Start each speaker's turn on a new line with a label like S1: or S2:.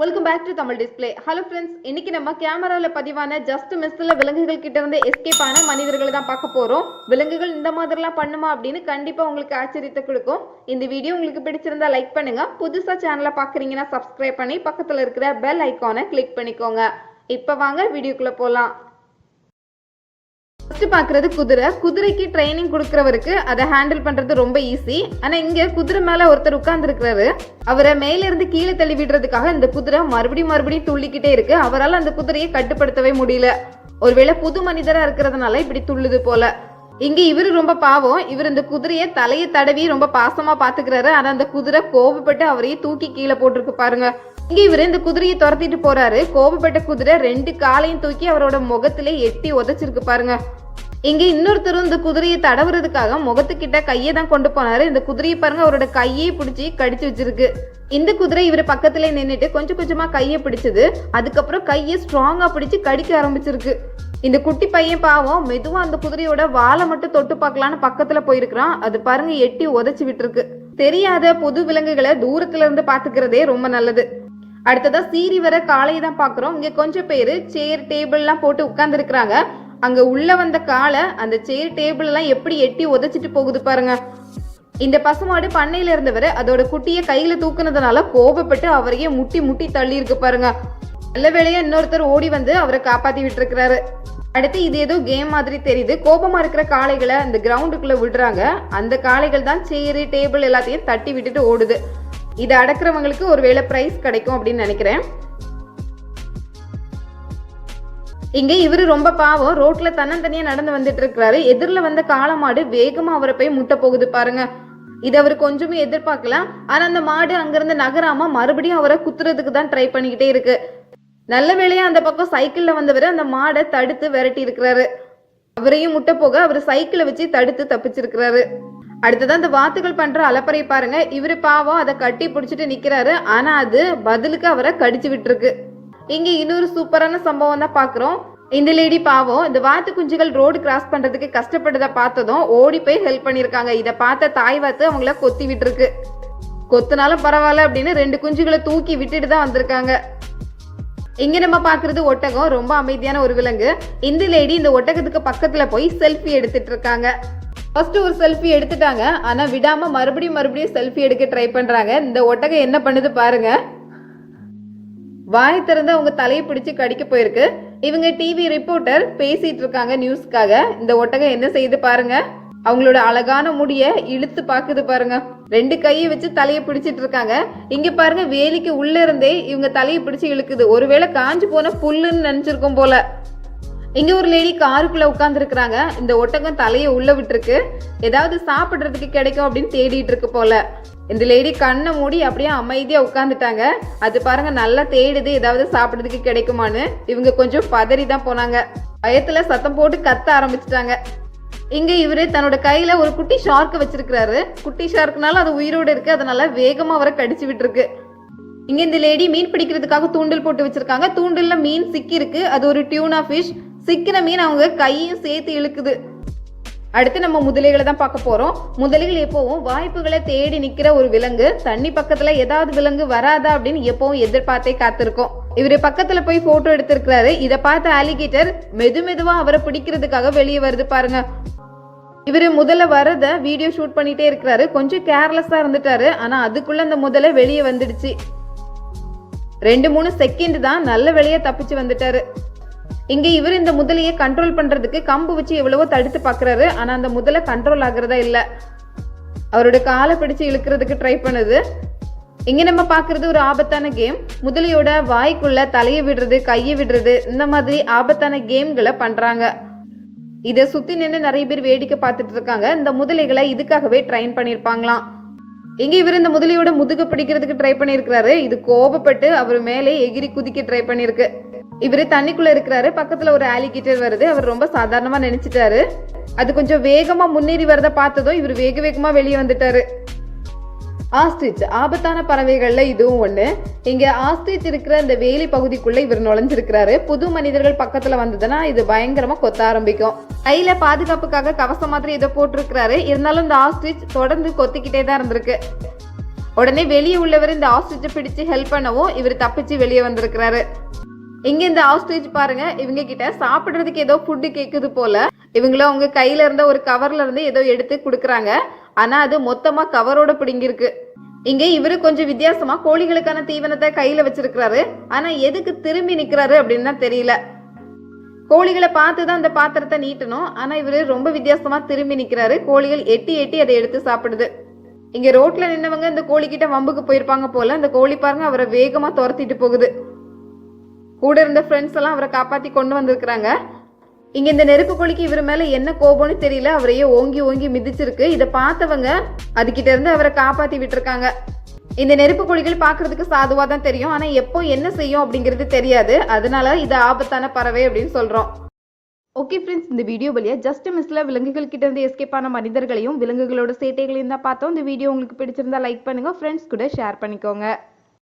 S1: Welcome back to Tamil display hello friends இன்னைக்கு நம்ம கேமரால பதிவான ஜஸ்ட் மிஸ்ல விலங்குகள் கிட்ட இருந்து எஸ்கேப் ஆன மனிதர்களை தான் பார்க்க போறோம். விலங்குகள் இந்த மாதிரிலாம் பண்ணுமா அப்படின்னு கண்டிப்பா உங்களுக்கு ஆச்சரியத்தை கொடுக்கும். இந்த வீடியோ உங்களுக்கு பிடிச்சிருந்தா லைக் பண்ணுங்க. புதுசா சேனலை பாக்குறீங்கன்னா சப்ஸ்கிரைப் பண்ணி பக்கத்துல இருக்கிற பெல் ஐக்கானை கிளிக் பண்ணிக்கோங்க. இப்போ வாங்க வீடியோக்குள்ள போலாம். ஃபர்ஸ்ட் பார்க்குறது குதிரை. குதிரைக்கு ட்ரைனிங் கொடுக்குறவருக்கு அதை ஹேண்டில் பண்ணுறது ரொம்ப ஈஸி ஆனால் இங்கே குதிரை மேலே ஒருத்தர் உட்காந்துருக்கிறாரு அவரை மேல இருந்து கீழே தள்ளி விடுறதுக்காக இந்த குதிரை மறுபடியும் மறுபடியும் துள்ளிக்கிட்டே இருக்கு. அவரால் அந்த குதிரையை கட்டுப்படுத்தவே முடியல. ஒருவேளை புது மனிதராக இருக்கிறதுனால இப்படி துள்ளுது போல. இங்க இவரு ரொம்ப பாவம். இவர் இந்த குதிரையை தலையை தடவி ரொம்ப பாசமா பாத்துக்கிறாரு ஆனா அந்த குதிரை கோபப்பட்டு அவரையே தூக்கி கீழே போட்டிருக்கு பாருங்க. இங்க இவரு இந்த குதிரையை துரத்திட்டு போறாரு. கோபப்பட்ட குதிரை ரெண்டு காலையும் தூக்கி அவரோட முகத்திலே எட்டி உதைச்சிருக்கு பாருங்க. இங்க இன்னொருத்தரும் இந்த குதிரையை தடவுறதுக்காக முகத்துக்கிட்ட கையை தான் கொண்டு போனாரு. இந்த குதிரையை பாருங்க அவரோட கையை பிடிச்சி கடிச்சு வச்சிருக்கு. இந்த குதிரை இவர் பக்கத்துல நின்றுட்டு கொஞ்சம் கொஞ்சமா கையை பிடிச்சது. அதுக்கப்புறம் கையை ஸ்ட்ராங்கா பிடிச்சு கடிக்க ஆரம்பிச்சிருக்கு. இந்த குட்டி பையன் பாவம் மெதுவா அந்த குதிரையோட வாலை மட்டும் தொட்டு பார்க்கலான்னு பக்கத்துல போயிருக்கிறான். அது பாருங்க எட்டி உதச்சு விட்டுருக்கு. தெரியாத பொது விலங்குகளை தூரத்துல இருந்து பாத்துக்கிறதே ரொம்ப நல்லது. அடுத்ததாக சீரி வர காளையை தான் பார்க்குறோம். இங்கே கொஞ்சம் பேர் சேர் டேபிள்லாம் போட்டு உட்காந்துருக்குறாங்க அங்கே உள்ளே வந்த காலை அந்த சேர் டேபிள்லாம் எப்படி எட்டி உதச்சிட்டு போகுது பாருங்க. இந்த பசுமாடு பண்ணையில இருந்தவர் அதோட குட்டியை கையில தூக்குனதுனால கோபப்பட்டு அவரையே முட்டி முட்டி தள்ளி இருக்கு பாருங்க. நல்ல வேலையா இன்னொருத்தர் ஓடி வந்து அவரை காப்பாத்தி விட்டுருக்கிறாரு. அடுத்து இது ஏதோ கேம் மாதிரி தெரியுது. கோபமா இருக்கிற காளைகளை அந்த கிரவுண்டுக்குள்ள விடுறாங்க. அந்த காளைகள் தான் சேரு டேபிள் எல்லாத்தையும் தட்டி விட்டுட்டு ஓடுது. இதை அடக்குறவங்களுக்கு ஒருவேளை ப்ரைஸ் கிடைக்கும் அப்படின்னு நினைக்கிறேன். இங்க இவரு ரொம்ப பாவம் ரோட்ல தன்னந்தனியா நடந்து வந்துட்டு இருக்கிறாரு எதிரில் வந்த காளமாடு வேகமா அவரை போய் முட்டை போகுது பாருங்க. இது அவர் கொஞ்சமே எதிர்பார்க்கல. ஆனா அந்த மாடு அங்கிருந்து நகராம மறுபடியும் அவரை குத்துறதுக்கு தான் ட்ரை பண்ணிக்கிட்டே இருக்கு. நல்ல வேளையா அந்த பக்கம் சைக்கிள்ல வந்தவர் அந்த மாடை தடுத்து விரட்டி இருக்கிறாரு. அவரையும் முட்டை போக அவர் சைக்கிளை வச்சு தடுத்து தப்பிச்சிருக்கிறாரு. அடுத்ததான் அந்த வாத்துகள் பண்ற அலப்பறை பாருங்க. இவரு பாவம் அதை கட்டி பிடிச்சிட்டு நிக்கிறாரு. ஆனா அது பதிலுக்கு அவரை கடிச்சு விட்டுருக்கு. இங்க இன்னொரு சூப்பரான சம்பவம் தான் பாக்குறோம். இந்த லேடி பாவம் இந்த வாத்து குஞ்சுகள் ரோடு கிராஸ் பண்றதுக்கு கஷ்டப்பட்டதை பார்த்ததும் ஓடி போய் ஹெல்ப் பண்ணிருக்காங்க இதை பார்த்த தாய் வாத்து அவங்கள கொத்தி விட்டுருக்கு. கொத்துனாலும் பரவாயில்ல அப்படின்னு ரெண்டு குஞ்சுகளை தூக்கி விட்டுட்டு தான் வந்திருக்காங்க. இங்க நம்ம பாக்குறது ஒட்டகம். ரொம்ப அமைதியான ஒரு விலங்கு. இந்த லேடி இந்த ஒட்டகத்துக்கு பக்கத்துல போய் செல்ஃபி எடுத்துட்டு இருக்காங்க. ஃபர்ஸ்ட் ஒரு செல்ஃபி எடுத்துட்டாங்க. ஆனா விடாம மறுபடியும் மறுபடியும் செல்ஃபி எடுக்க ட்ரை பண்றாங்க. இந்த ஒட்டகம் என்ன பண்ணுது பாருங்க. வாய் திறந்து அவங்க தலையை பிடிச்சு கடிக்க போயிருக்கு. இவங்க டிவி ரிப்போர்ட்டர் பேசிட்டு இருக்காங்க நியூஸ்க்காக இந்த ஒட்டகம் என்ன செய்யுது பாருங்க. அவங்களோட அழகான முடிய இழுத்து பாக்குது பாருங்க. ரெண்டு கையை வச்சு தலையை பிடிச்சிட்டு இருக்காங்க. இங்க பாருங்க வேலிக்கு உள்ள இருந்தே இவங்க தலையை பிடிச்சு இழுக்குது. ஒருவேளை காஞ்சு போன புல்லுன்னு நினைச்சிருக்கோம் போல. இங்க ஒரு லேடி காருக்குள்ள உட்காந்துருக்குறாங்க இந்த ஒட்டகம் தலையை உள்ள விட்டுருக்கு. ஏதாவது சாப்பிடுறதுக்கு கிடைக்கும் அப்படின்னு தேடிட்டு இருக்கு போல. இந்த லேடி கண்ணை மூடி அப்படியே அமைதியா உட்காந்துட்டாங்க அது பாருங்க நல்லா தேடுது ஏதாவது சாப்பிடுறதுக்கு கிடைக்குமான்னு. இவங்க கொஞ்சம் பதறி தான் போனாங்க. பயத்துல சத்தம் போட்டு கத்த ஆரம்பிச்சிட்டாங்க. இங்க இவரு தன்னோட கையில ஒரு குட்டி ஷார்க்கு வச்சிருக்கிறாரு. குட்டி ஷார்க்னால அது உயிரோடு இருக்கு. அதனால வேகமா அவரை கடிச்சு விட்டுருக்கு. இங்க இந்த லேடி மீன் பிடிக்கிறதுக்காக தூண்டில் போட்டு வச்சிருக்காங்க. தூண்டில்ல மீன் சிக்கி இருக்கு அது ஒரு டியூனா ஃபிஷ் சிக்கின மீன் அவங்க கையும் சேர்த்து இழுக்குது. அடுத்து நம்ம முதலைகளை தான் பார்க்க போறோம். முதலைகள் எப்பவும் வாய்ப்புகளை தேடி நிக்கிற ஒரு விலங்கு. தண்ணி பக்கத்துல ஏதாவது விலங்கு வராதா அப்படின்னு எப்பவும் எதிர்பார்த்தே காத்திருக்கோம். இவரு பக்கத்துல போய் போட்டோ எடுத்திருக்கிறாரு. இதை பார்த்த ஆலிகேட்டர் மெது மெதுவா அவரை பிடிக்கிறதுக்காக வெளியே வருது பாருங்க. இவரு முதல்ல வரத வீடியோ ஷூட் பண்ணிட்டே இருக்கிறாரு. கொஞ்சம் கேர்லெஸ்ஸா இருந்துட்டாரு. ஆனா அதுக்குள்ள அந்த முதல்ல வெளியே வந்துடுச்சு. ரெண்டு மூணு செகண்ட் தான் நல்ல வெளியே தப்பிச்சு வந்துட்டாரு. இங்கே இவர் இந்த முதலையை கண்ட்ரோல் பண்ணுறதுக்கு கம்பு வச்சு எவ்வளவோ தடுத்து பார்க்குறாரு. ஆனால் அந்த முதலை கண்ட்ரோல் ஆகுறதா இல்லை. அவரோட காலை பிடிச்சு இழுக்கிறதுக்கு ட்ரை பண்ணுது. இங்கே நம்ம பார்க்குறது ஒரு ஆபத்தான கேம் முதலையோட வாய்க்குள்ள தலையை விடுறது கையை விடுறது இந்த மாதிரி ஆபத்தான கேம்களை பண்ணுறாங்க இதை சுற்றி நின்று நிறைய பேர் வேடிக்கை பார்த்துட்டு இருக்காங்க. இந்த முதலைகளை இதுக்காகவே ட்ரைன் பண்ணியிருப்பாங்களாம் இங்க இவர் இந்த முதலையோட முதுக பிடிக்கிறதுக்கு ட்ரை பண்ணிருக்கிறாரு இது கோபப்பட்டு அவர் மேலே எகிரி குதிக்க ட்ரை பண்ணிருக்கு இவரு தண்ணிக்குள்ள இருக்கிறாரு. பக்கத்துல ஒரு ஆலிகேட்டர் வருது. அவர் ரொம்ப சாதாரணமா நினைச்சிட்டாரு. அது கொஞ்சம் வேகமா முன்னேறி வரத பார்த்ததும் இவர் வேக வேகமா வெளியே வந்துட்டாரு. ஆஸ்ட்ரிச் ஆபத்தான பறவைகளில் இதுவும் ஒன்று இங்கே ஆஸ்ட்ரிச் இருக்கிற இந்த வேலி பகுதிக்குள்ளே இவர் நுழைஞ்சிருக்கிறாரு. புது மனிதர்கள் பக்கத்தில் வந்ததுன்னா இது பயங்கரமாக கொத்த ஆரம்பிக்கும். கையில் பாதுகாப்புக்காக கவசம் மாதிரி ஏதோ போட்டிருக்கிறாரு. இருந்தாலும் இந்த ஆஸ்ட்ரிச் தொடர்ந்து கொத்திக்கிட்டே தான் இருந்திருக்கு. உடனே வெளியே உள்ளவர் இந்த ஆஸ்ட்ரிச்சை பிடிச்சு ஹெல்ப் பண்ணவும் இவர் தப்பிச்சு வெளியே வந்திருக்கிறாரு. இங்க இந்த ஆஸ்ட்ரிச் பாருங்க இவங்க கிட்ட சாப்பிடுறதுக்கு ஏதோ ஃபுட்டு கேக்குது போல. இவங்களும் அவங்க கையில இருந்த ஒரு கவர்ல இருந்து ஏதோ எடுத்து கொடுக்குறாங்க. ஆனா அது மொத்தமா கவரோட பிடுங்கிருக்கு இங்க இவரு கொஞ்சம் வித்தியாசமா கோழிகளுக்கான தீவனத்தை கையில வச்சிருக்கிறாரு. ஆனா எதுக்கு திரும்பி நிக்கிறாரு அப்படின்னு தான் தெரியல. கோழிகளை பார்த்து தான் அந்த பாத்திரத்தை நீட்டணும். ஆனா இவரு ரொம்ப வித்தியாசமா திரும்பி நிக்கிறாரு. கோழிகள் எட்டி எட்டி அதை எடுத்து சாப்பிடுது. இங்க ரோட்ல நின்னவங்க இந்த கோழி கிட்ட வம்புக்கு போயிருப்பாங்க போல அந்த கோழி பாருங்க அவரை வேகமா துரத்திட்டு போகுது. கூட இருந்த ஃப்ரெண்ட்ஸ் எல்லாம் அவரை காப்பாத்தி கொண்டு வந்திருக்கிறாங்க. இங்க இந்த நெருப்பு கோழிக்கு இவர் மேல என்ன கோபம்னு தெரியல அவரையே ஓங்கி ஓங்கி மிதிச்சிருக்கு. இதை பார்த்தவங்க அதுகிட்ட இருந்து அவரை காப்பாத்தி விட்டுருக்காங்க. இந்த நெருப்பு கோழிகள் பாக்குறதுக்கு சாதுவா தான் தெரியும். ஆனா எப்போ என்ன செய்யும் அப்படிங்கிறது தெரியாது. அதனால இது ஆபத்தான பறவை அப்படின்னு சொல்றோம். ஓகே ஃப்ரெண்ட்ஸ் இந்த வீடியோ வழியா ஜஸ்ட் மிஸ்ல விலங்குகள் கிட்ட இருந்து எஸ்கேப் ஆன மனிதர்களையும் விலங்குகளோட சேட்டைகளையும் தான் பார்த்தோம். இந்த வீடியோ உங்களுக்கு பிடிச்சிருந்தா லைக் பண்ணுங்க. ஃப்ரெண்ட்ஸ் கூட ஷேர் பண்ணிக்கோங்க.